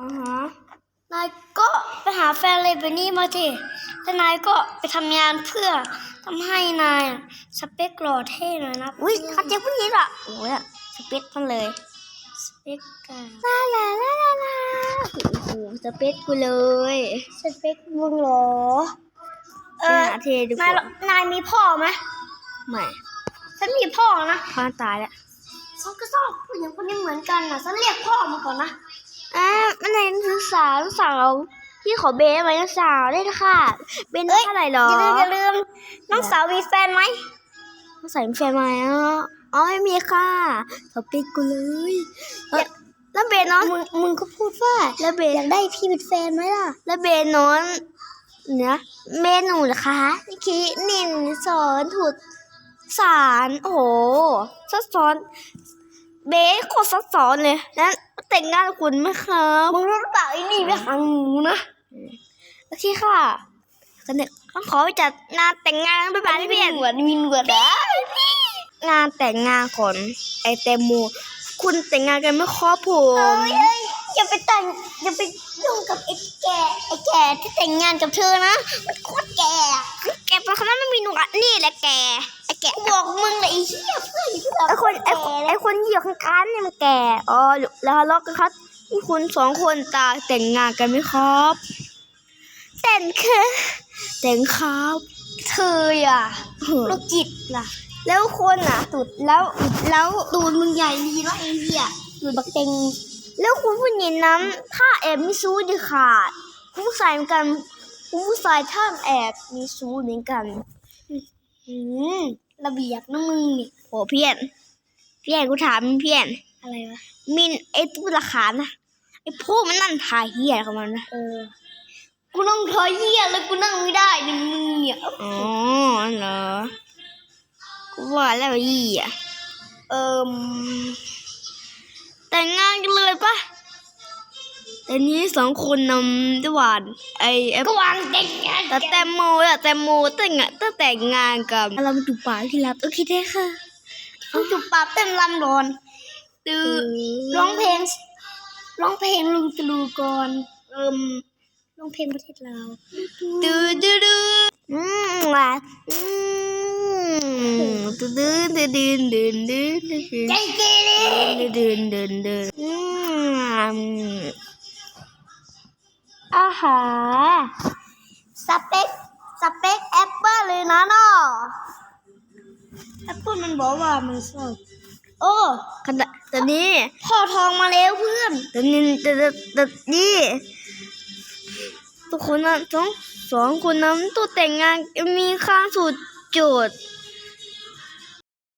อ่าฮะนายก็ไปหาแฟนเลยเบนนี่มาทีแล้วนายก็ไปทำงานเพื่อทำให้นายอะสเปคหล่อเท่หน่อยนะอุ้ยเขาเจอผู้หญิงอะโอ้ยสเปคมันเลยสเปคกันลาลาลาลาลาโอ้โหสเปคกูเลยสเปคมึงเหรอเอไปอหาเทดีกนายว่านายมีพ่อไหมไม่ฉันมีพ่อนะ พ่อตายแล้ว ฉันก็ชอบผู้หญิงคนนี้เหมือนกันนะฉันเรียกพ่อมาก่อนนะ อ่ามันในนักศึกษานักศึกษาเราพี่ขอเบสไว้นักศึกษาได้ค่ะ เบนเท่าไหร่หรออย่าลืมอย่าลืมน้องสาวมีแฟนไหมใส่แฟนมาอะอ๋อไม่มีค่ะสเปคกูเลยเอ้ยแล้วเบนเนาะมึงมึงก็พูดว่าแล้วเบนอยากได้พี่เป็นแฟนไหมล่ะ แล้วเบนนอนเนี่ยเมนูนะคะนี่คินินสอนถูดสารโอ้โหซับซ้อน เบสโคตรซับซ้อนเลยนั้นแต่งงานกับคุณไหมครับมึงรู้หรือเปล่าไอ้นี่ไปหังหมูนะโอเคค่ะกันเนี่ยต้องขอไปจัดงานแต่งงานไปบ้านพี่เบียนหนวดมีหนวดนะงานแต่งงานของไอเตมโมคุณแต่งงานกันไม่ครบผเอ้มยเอ้ยอย่าไปแต่งอย่าไปยุ่งกับไอ้แก่ไอ้แก่ที่แต่งงานกับเธอนะมันโคตรแก่อะแกเป็นคนนั้นไม่มีหนวดนี่แหละแกไอ แกกูบอกมึงเลยไอ้เหี้ยเพื่อนที่แบบไอคนไอคแก่นเลไอยคนที่อยู่ข้างๆเนี่ยมันแก่อ๋อแล้วทะเลาะกันครับคุณสองคนตาแต่งงานกันไหมครับ แต่งค่ะแต่งครับ เธออะเฮ้อโรคจิตล่ะ แล้วคนอะตุดแล้วแล้วตูนมึงใหญ่ดีเนาะไอ้เหี้ยตูดบักเต็งแล้วคุณผู้หญิงนั้นถ้าแอบมีซู้ดีขาดคุณผู้ชายเหมือนกันคุณผู้ชายถ้าแอบมีซู้เหมือนกัน อืม ระเบียบนะมึงนี่โหเพี้ยน เพี้ยนกูถามเพี้ยน อะไรวะ มินไอ้ตู้ราคานะไอ้พวกมันนั่นทายเฮียของมันนะเออ กูนั่งเธอเหี้ยแล้วกูนั่งไม่ได้เนี่ยมึงเนี่ยอ๋อเหรอ กูว่าแล้วยี่อะเอิมแต่งงานกันเลยปะ แต่นี้สองคนนำด้วยหวานไอ้ไอ้ก็วางเด็กไงแต่แตงโมอะแตงโมตั้งงานตั้งแต่งงานกับเรามาดูป่าที่รับโอเคได้ค่ะต้องจุบปากเต้นลำร้อนตื่นร้องเพลงร้องเพลงลุงตลูก่อนเอิมร้องเพลงประเทศลาวดูดูดูอืมว่ะอืมดูดูดูดูดูดูดูดูใจเกเรดูดูดูดูอืมอา หา สเปคสเปคแอปเปิลเลยนะเนาะแอปเปิลมันบอกว่ามันชอบโอ้ขณะตอนนี้พ่อทองมาแล้วเพื่อนตอนนี้ตอนนี้ตอนนี้ทุกคนนั้นสองสองคนนั้นตัวแต่งงานมีข้างสุดจุด